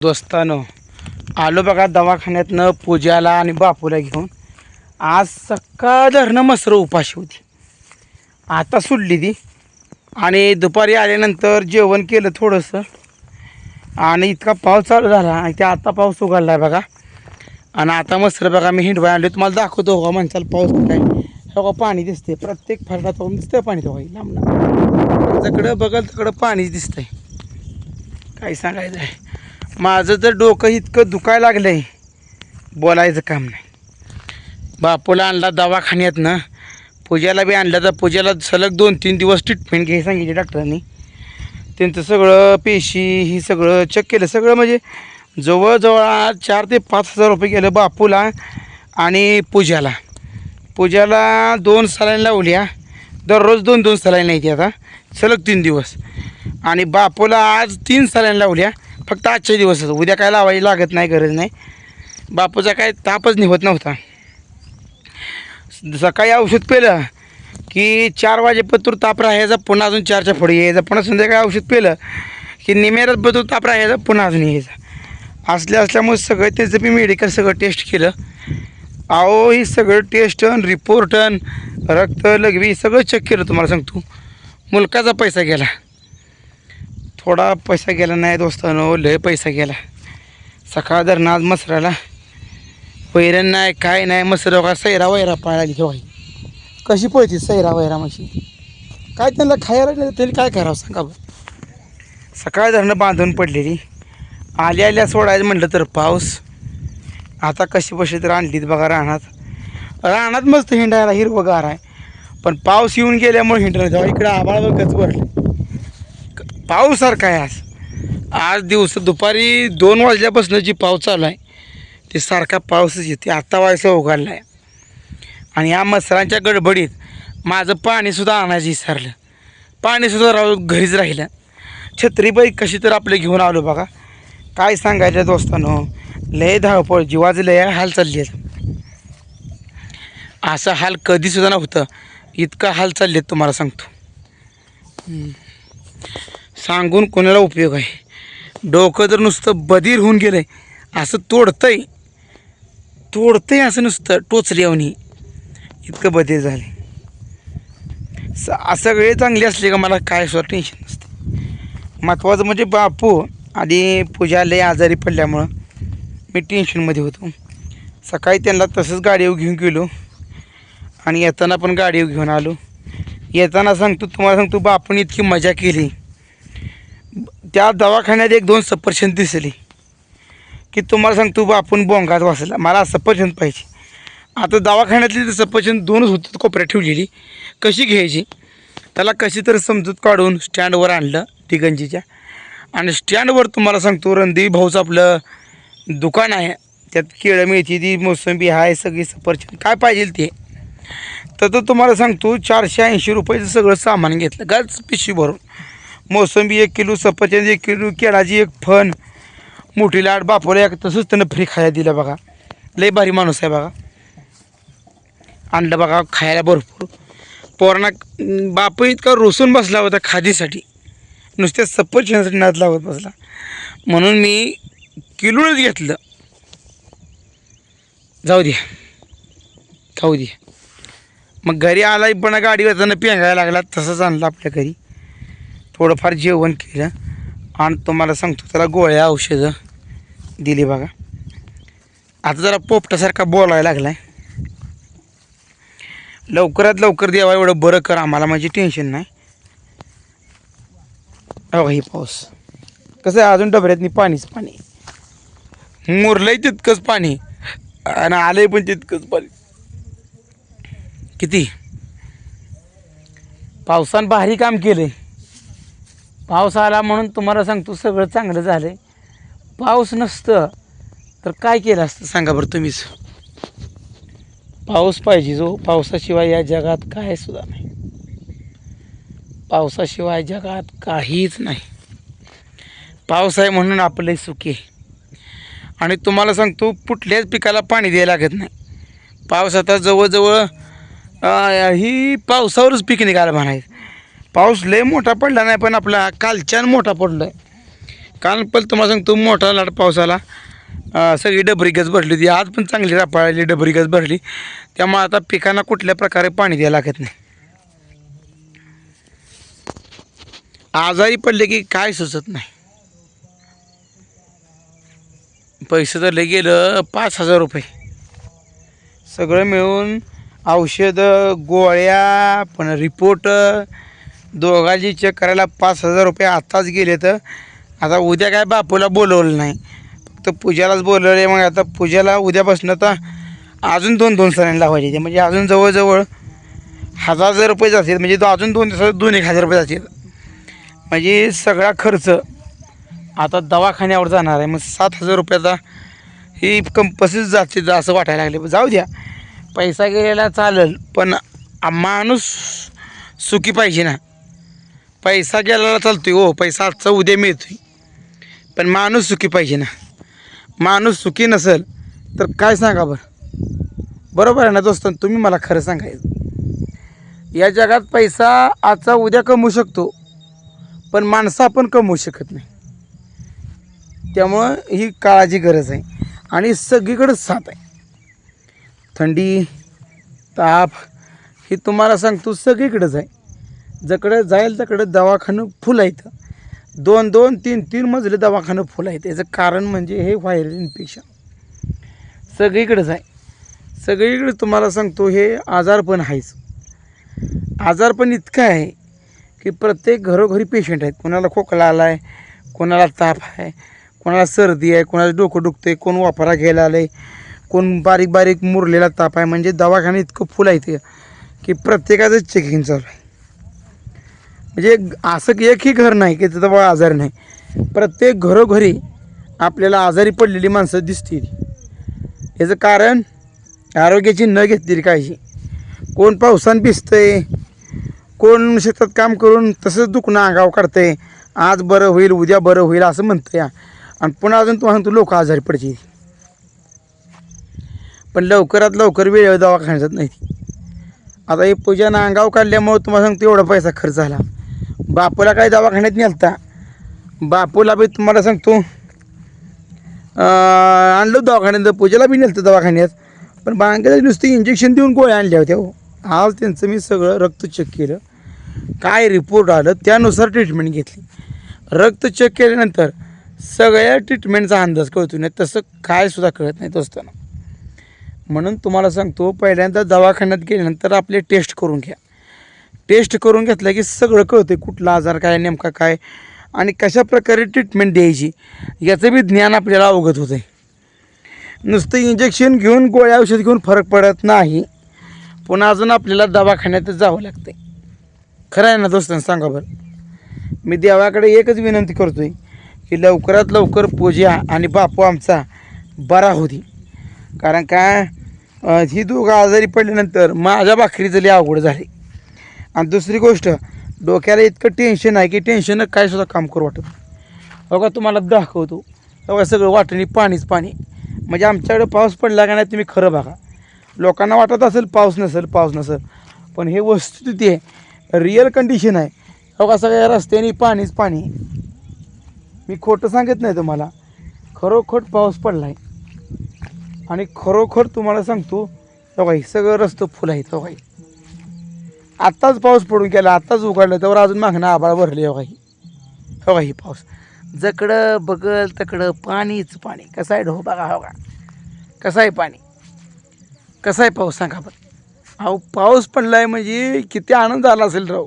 दोस्तानं आलो बघा दवाखान्यातनं पूजाला आणि बापूला घेऊन. आज सकाळ धरणं मसरं उपाशी होती. आता सुटली ती. आणि दुपारी आल्यानंतर जेवण केलं थोडंसं. आणि इतका पाऊस चालू झाला आणि ते आता पाऊस उघडला आहे बघा. आणि आता मसर बघा मी हिंडवाय आणले तुम्हाला दाखवतो हो म्हणसाल पाऊस काय. हो का पाणी दिसते प्रत्येक फरडा तो दिसतंय पाणी तो लांबला तिकडं बघल तिकडं पाणीच दिसतंय. काय सांगायचं आहे माझं जर डोकं इतकं दुखायला लागलं आहे बोलायचं काम नाही. बापूला आणला दवाखान्यात ना पूजाला बी आणलं तर पूजाला सलग दोन तीन दिवस ट्रीटमेंट घ्यायला सांगितली डॉक्टरांनी. त्यांचं सगळं पेशी ही सगळं चेक केलं. सगळं म्हणजे जवळजवळ आज चार ते पाच हजार रुपये गेलं बापूला आणि पूजाला. पूजाला दोन सलाईन लावल्या दररोज दोन दोन सलाईन नाही ती आता. सलग तीन दिवस. आणि बापूला आज तीन सलाईन लावल्या. फक्त आजच्या दिवस उद्या काय लावायची लागत नाही गरज नाही. बापूचा काय तापच निघत नव्हता. सकाळी औषध पेलं की चार वाजेपतूर ताप राहायचा पुन्हा अजून चारच्या पुढे यायचा. पुन्हा संध्याकाळी औषध पेलं की निमेरात बदल ताप राहायचा पुन्हा अजून यायचा. असल्या असल्यामुळे सगळं त्याचं मी मेडिकल सगळं टेस्ट केलं. अहो ही सगळं टेस्ट रिपोर्ट रक्त लघवी सगळं चेक केलं तुम्हाला सांगतो. मुलकाचा पैसा गेला. थोडा पैसा गेला नाही दोस्तानो लय पैसा गेला. सकाळ धरणं आज मसराला. वैरण नाही काय नाही मसर का सैरा वैरा पाळायला ठेवा कशी पळती सैरा वैरा म्हशी? काय त्यांना खायला नाही तरी काय करावं सांगा बरं. सकाळ धरणं बांधून पडलेली. आल्या आल्या सोडायचं म्हटलं तर पाऊस. आता कशी बशी तर आणलीत बघा रानात. रानात मस्त हिंडायला हिरवगार आहे. पण पाऊस येऊन गेल्यामुळे हिंडलं जाऊ. इकडं आभाळ गच भरलं. पाऊस आहे आज. आज दिवस दुपारी दोन वाजल्यापासून जी पाऊस चालू आहे. ते सारखा पाऊसच येते. आत्ता व्हायचा उघडला आहे आणि या मसरांच्या गडबडीत माझं पाणीसुद्धा आणायचं विसरलं. पाणीसुद्धा राहू घरीच राहिलं. छत्रीबाई कशी तर आपले घेऊन आलो बघा. काय सांगायचं दोस्तानो? लय धावपळ. जीवाचं लय हाल चालली आहे. असं हाल कधीसुद्धा नव्हतं. इतका हाल चालले तुम्हाला सांगतो. सांगून कोणाला उपयोग आहे? डोकं जर नुसतं बधीर होऊन गेलं आहे असं तोडतंय तोडतंय असं नुसतं टोचल्यावनी इतकं बधीर झाले स सगळे चांगले असले का मला काय सुद्धा टेन्शन नसतं. महत्त्वाचं म्हणजे बापू आणि पूजा लय आजारी पडल्यामुळं मी टेन्शनमध्ये होतो. सकाळी त्यांना तसंच गाडीवर घेऊन गेलो आणि येताना पण गाडीवर घेऊन आलो. येताना सांगतो तुम्हाला सांगतो बापून इतकी मजा केली. त्या दवाखान्यात एक दोन सफरचंद दिसली. की तुम्हाला सांगतो बा आपण बोंगात वाचला. मला सफरचंद पाहिजे. आता दवाखान्यातली तर सफरचंद दोनच होतात कोपऱ्यात ठेवलेली. कशी घ्यायची? त्याला कशी तर समजूत काढून स्टँडवर आणलं तिगंजीच्या आणि स्टँडवर तुम्हाला सांगतो रणदेवी भाऊचं आपलं दुकान आहे. त्यात केळं मिळते ती मोसंबी आहे सगळी सफरचंद काय पाहिजे ते? तर तो तुम्हाला सांगतो चारशे ऐंशी रुपयाचं सगळं सामान घेतलं. गाच पिशवी भरून. मोसंबी एक किलो सफरचंद एक किलो केळाची एक फण मोठी लाट बापोला एक तसंच त्यानं फ्री खायला दिलं बघा. लई भारी माणूस आहे बघा. आणलं बघा खायला भरपूर. पोरांना बाप इतका रोसून बसला होता खादीसाठी. नुसत्या सफरचंदासाठी नाद लावत बसला. म्हणून मी किलोच घेतलं. जाऊ दे. खाऊ दे. मग घरी आला पण गाडीवर त्यांना पेंगायला लागला तसंच आणलं आपल्या घरी. थोडंफार जेवण केलं आणि तुम्हाला सांगतो त्याला गोळ्या औषधं दिली बघा. आता जरा पोपटासारखा बोलायला लागला आहे लवकरात लवकर द्यावा एवढं बरं कर आम्हाला म्हणजे टेन्शन नाही. अहो हे पाऊस. कसं आहे अजून डबऱ्यातनी पाणीच पाणी. मुरलंय तितकंच पाणी आणि आलंय पण तितकंच पाणी. किती? पावसानं भारी काम केलं पाऊस आला म्हणून तुम्हाला सांगतो सगळं चांगलं झालं आहे पाऊस नसतं तर काय केलं असतं सांगा बरं तुम्हीच. पाऊस पाहिजे जो पावसाशिवाय या जगात काय सुद्धा नाही. पावसाशिवाय जगात काहीच नाही. पाऊस आहे म्हणून आपले सुखी आहे. आणि तुम्हाला सांगतो कुठल्याच पिकाला पाणी द्यायला लागत नाही. पाऊस आता जवळजवळ ही पावसावरच पीक निघायला म्हणायचं. पाऊस लय मोठा पडला नाही पण आपला कालच्यान मोठा पडला आहे काल पण तुम्हाला सांगतो मोठा लाट पाऊस आला सगळी डबरी गज भरली होती. आज पण चांगली रापाळली डबरी गज भरली. त्यामुळे आता पिकांना कुठल्या प्रकारे पाणी द्यायला लागत नाही. आजारी पडले की काय सुचत नाही. पैसे तर लय गेलं पाच हजार रुपये. सगळं मिळून औषधं गोळ्या पण रिपोर्ट दोघांची चेक करायला पाच हजार रुपये आत्ताच गेले तर. आता उद्या काय बापूला बोलवलं नाही. फक्त पूजालाच बोलवले मग आता पूजाला उद्यापासून तर अजून दोन दोन सरांनी लावायचे ते. म्हणजे अजून जवळजवळ हजार हजार रुपये जातील म्हणजे तो अजून दोन दिवसात दोन एक हजार रुपये जातील. म्हणजे सगळा खर्च आता दवाखान्यावर जाणार आहे. मग सात हजार रुपयाचा ही कंपसीच जाते असं वाटायला लागले जाऊ द्या. पैसा गेलेला चालेल पण माणूस सुखी पाहिजे ना. पैसा गेलेला चालतोय हो पैसा आजचा उद्या मिळतोय. पण माणूस सुखी पाहिजे ना. माणूस सुखी नसेल तर काय सांगा बरं? बरोबर आहे ना दोस्त? तुम्ही मला खरं सांगायचं. या जगात पैसा आजचा उद्या कमवू शकतो पण माणसं आपण कमवू शकत नाही. त्यामुळं ही काळाची गरज आहे आणि सगळीकडं साथ आहे. थंडी ताप हे तुम्हाला सांगतो सगळीकडंच आहे. जकडं जाईल तकडं दवाखानं फुल आहेत. दोन दोन तीन तीन मजले दवाखानं फुल आहेत. याचं कारण म्हणजे हे व्हायरल इन्फेक्शन. सगळीकडंच आहे सगळीकडे तुम्हाला सांगतो हे आजार पण आहेच. आजार पण इतकं आहे की प्रत्येक घरोघरी पेशंट आहेत. कोणाला खोकला आला आहे कोणाला ताप आहे कोणाला सर्दी आहे कोणाला डोकं दुखतं आहे कोण वापरा घ्यायला आलं आहे कोण बारीक बारीक मुरलेला ताप आहे. म्हणजे दवाखाने इतकं फुल आहे ते की प्रत्येकाचं चेकिंग चालू आहे. म्हणजे असं की एकही घर नाही की तिथं बाबा आजार नाही. प्रत्येक घरोघरी आपल्याला आजारी पडलेली माणसं दिसतील. याचं कारण आरोग्याची न घेतलेली काळजी. कोण पावसानं भिजतंय कोण शेतात काम करून तसंच दुखणं अंगाव काढतंय आज बरं होईल उद्या बरं होईल असं म्हणतं या आणि पुन्हा अजून तुम्हाला सांगतो लोक आजारी पडतील. पण लवकरात लवकर वेळेवर दवाखान्यात नाही आता हे पूजा अंगाव काढल्यामुळं तुम्हाला सांगतो एवढा पैसा खर्च झाला. बापूला काय दवाखान्यात नेलता. बापूला बी तुम्हाला सांगतो आणलं दवाखान्यात पूजेला बी नेलतं दवाखान्यात पण बांगेला नुसती इंजेक्शन देऊन गोळ्या आणल्या होत्या हो. आज त्यांचं मी सगळं रक्त चेक केलं. काय रिपोर्ट आलं त्यानुसार ट्रीटमेंट घेतली. रक्त चेक केल्यानंतर सगळ्या ट्रीटमेंटचा अंदाज कळतो नाही तसं काय सुद्धा कळत नाही असताना म्हणून तुम्हाला सांगतो पहिल्यांदा दवाखान्यात गेल्यानंतर आपले टेस्ट करून घ्या. टेस्ट करून घेतलं की सगळं कळतं कुठला आजार काय नेमका काय आणि कशा प्रकारे ट्रीटमेंट द्यायची याचं बी ज्ञान आपल्याला अवगत होतं आहे नुसतं इंजेक्शन घेऊन गोळ्या औषध घेऊन फरक पडत नाही पुन्हा अजून आपल्याला दवाखान्यातच जावं लागतं खरं आहे ना दोस्तांना सांगा बरं. मी देवाकडे एकच विनंती करतो आहे की लवकरात लवकर पूजा आणि बापू आमचा बरा होती कारण काय ही दोघं आजारी पडल्यानंतर माझ्या भाकरीचं लई अवघड झाली आणि दुसरी गोष्ट डोक्याला इतकं टेन्शन आहे की टेन्शन काय सुद्धा काम करू वाटत बघा तुम्हाला दाखवतो. बघा सगळं वाटणी पाणीच पाणी. म्हणजे आमच्याकडे पाऊस पडला का नाही तुम्ही खरं बघा. लोकांना वाटत असेल पाऊस नसेल पाऊस नसेल. पण हे वस्तुस्थिती आहे. रिअल कंडिशन आहे. बघा सगळ्या रस्त्याने पाणीच पाणी. मी खोटं सांगत नाही तुम्हाला. खरोखर पाऊस पडला आहे आणि खरोखर तुम्हाला सांगतो बघा हे सगळं रस्तं फुल आहेत बघा आत्ताच पाऊस पडून गेला आत्ताच उघडलं त्यावर अजून मागणं आबाळ भरली हो. काही हो काही पाऊस. जकडं बगल तकडं पाणीच पाणी. कसं आहे ढो बघा हो का? कसं आहे पाणी? कसा आहे पाऊस सांगा बरं. अहो पाऊस पडला आहे म्हणजे किती आनंद झाला असेल राव.